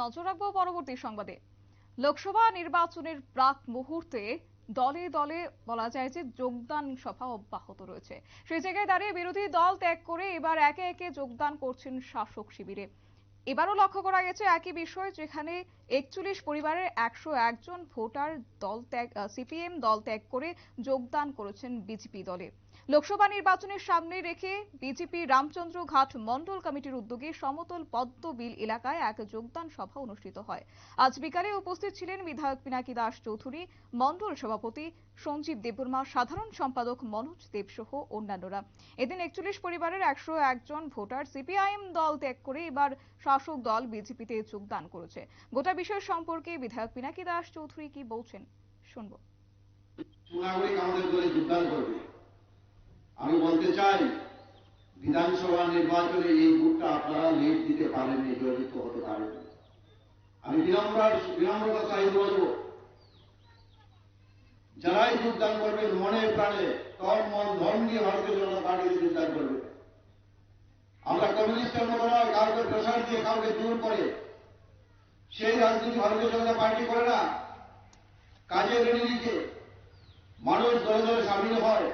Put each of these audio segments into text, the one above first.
নজর রাখব পরবর্তী সংবাদে। লোকসভা নির্বাচনের প্রাক মুহূর্তে দলে দলে বলা যায় যে যোগদান সভা অব্যাহত রয়েছে। সেই জায়গায় দাঁড়িয়ে বিরোধী দল ত্যাগ করে এবার একে একে যোগদান করছেন শাসক শিবিরে। এবারও লক্ষ্য করা গেছে একই বিষয়, যেখানে একচল্লিশ পরিবারের একশো একজন ভোটার দল ত্যাগ সিপিএম দল ত্যাগ করে যোগদান করেছেন বিজেপি দলে। লোকসভা নির্বাচনের সামনে রেখে বিজেপি রামচন্দ্র ঘাট মন্ডল কমিটির উদ্যোগে সমতল পদ্ম বিল এলাকায় এক যোগদান সভা অনুষ্ঠিত হয়। আজ বিকালে উপস্থিত ছিলেন বিধায়ক পিনাকি দাস চৌধুরী মন্ডল সভাপতি সঞ্জীব দেববর্মা, সাধারণ সম্পাদক মনোজ দেব সহ অন্যান্যরা। এদিন একচল্লিশ পরিবারের একশো একজন ভোটার সিপিআইএম দল ত্যাগ করে এবার শাসক দল বিজেপিতে যোগদান করেছে। গোটা বিষয় সম্পর্কে বিধায়ক পিনাকি দাস চৌধুরী কি বলছেন? শুনব। আমি বলতে চাই, বিধানসভা নির্বাচনে এই ভোটটা আপনারা লিড দিতে পারেননি, জয়যুক্ত হতে পারেন আমি বিনম্রার বিনম্রতা চাই বলব, যারাই যোগদান করবে মনে প্রাণে তন মন ধন দিয়ে ভারতীয় জনতা পার্টিতে যোগদান করবে। আমরা কমিউনিস্টের মতো নয় দিয়ে কাউকে জোর করে, সেই রাজনীতি ভারতীয় জনতা পার্টি করে না। কাজে রেডি মানুষ দলে দলে সামিল হয়।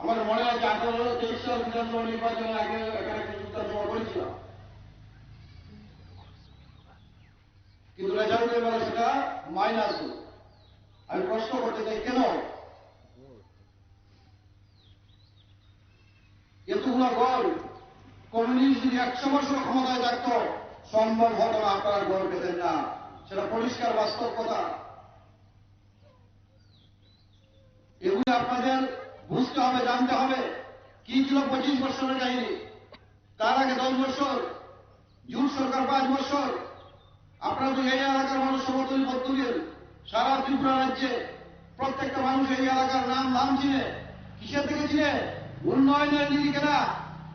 আমার মনে আছে, আঠারো, তেইশ সাল বিধানসভা নির্বাচনের আগে এখানে একটা যোগদান করেছিলাম। কিন্তু রেজাল্ট এবারে সেটা মাইনাস আমি প্রশ্ন করতে চাই, কেন? এতগুলো গড় কমিউনিস্ট যদি একশো বছর ক্ষমতায় থাকতো, সম্ভব হতো না আপনারা গড় পেতেন না। সেটা পরিষ্কার বাস্তব কথা এগুলো আপনাদের বুঝতে হবে, জানতে হবে। কি ছিল পঁচিশ বছরের কাহিনী? তার আগে দশ বছর জুট সরকার পাঁচ বছর। আপনারা তো এই এলাকার মানুষ সমর্থন পদ্ধতির সারা ত্রিপুরা রাজ্যে প্রত্যেকটা মানুষ এই এলাকার নাম নাম চিনে। কিসের থেকে চিনে? উন্নয়নের নিরিখে না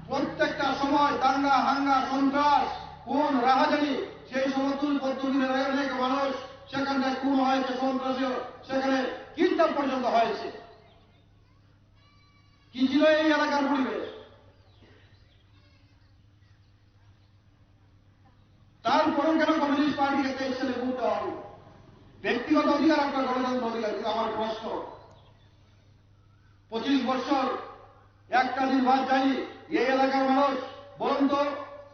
প্রত্যেকটা সময় দাঙ্গা হাঙ্গা, সন্ত্রাস, কোন রাহাজানি, সেই সমর্থন পদ্ধতির অনেক মানুষ সেখানটায় খুন হয়েছে সন্ত্রাসী সেখানে কীর্তন পর্যন্ত হয়েছে। কি ছিল এই এলাকার পরিবেশ? তারপরেও কেন কমিউনিস্ট পার্টিকে তেইশ সালে দেওয়া হলো? ব্যক্তিগত অধিকার আপনার গণতন্ত্র অধিকার, কিন্তু আমার প্রশ্ন, পঁচিশ বছর একটা বাদ যায়নি এই এলাকার মানুষ বলুন তো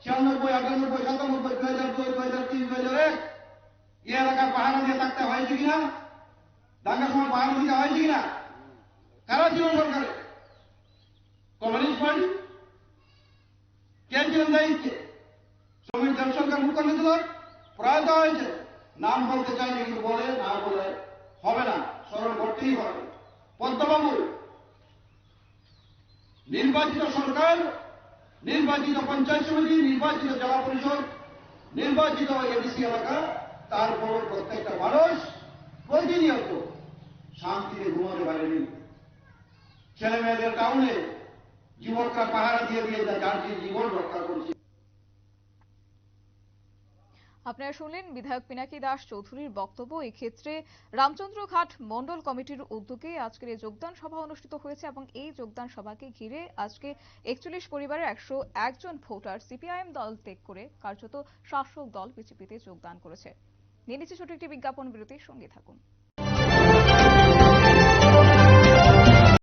ছিয়ানব্বই, আটানব্বই, সাতানব্বই, দুই হাজার দুই দুই হাজার তিন, দুই হাজার এক, এই এলাকার পাহাড়া দিয়ে থাকতে হয়েছে কিনা? দাঙ্গার সময় পাহাড়া দিতে হয়েছে কিনা? কারা ছিল সরকারে কমিউনিস্ট পার্টি? কে ছিলেন দায়িত্বে? শ্রমিক জনসংখ্যার মুখ্যমন্ত্রী ছিল প্রয়াত হয়েছে। নাম বলতে চাইনি কিন্তু বলে, না বলে হবে না, স্মরণ করতেই হবে। পদ্মবাবু নির্বাচিত সরকার, নির্বাচিত পঞ্চায়েত সমিতি, নির্বাচিত জেলা পরিষদ, নির্বাচিত এডিসি এলাকা, তারপর প্রত্যেকটা মানুষ প্রতিনিয়ত শান্তিতে ঘুমাতে পারেনি ছেলে মেয়েদের কারণে যুবকরা পাহারা দিয়ে দিয়ে যার জীবন রক্ষা করছে। আপনারা শুনলেন বিধায়ক পিনাকি দাস চৌধুরীর বক্তব্য। এক্ষেত্রে রামচন্দ্র ঘাট মন্ডল কমিটির উদ্যোগে আজকের এই যোগদান সভা অনুষ্ঠিত হয়েছে এবং এই যোগদান সভাকে ঘিরে আজকে একচল্লিশ পরিবারের একশো একজন ভোটার সিপিআইএম দল ত্যাগ করে কার্যত শাসক দল বিজেপিতে যোগদান করেছে। নিয়ে নিচ্ছে ছোট একটি বিজ্ঞাপন বিরতির সঙ্গে থাকুন।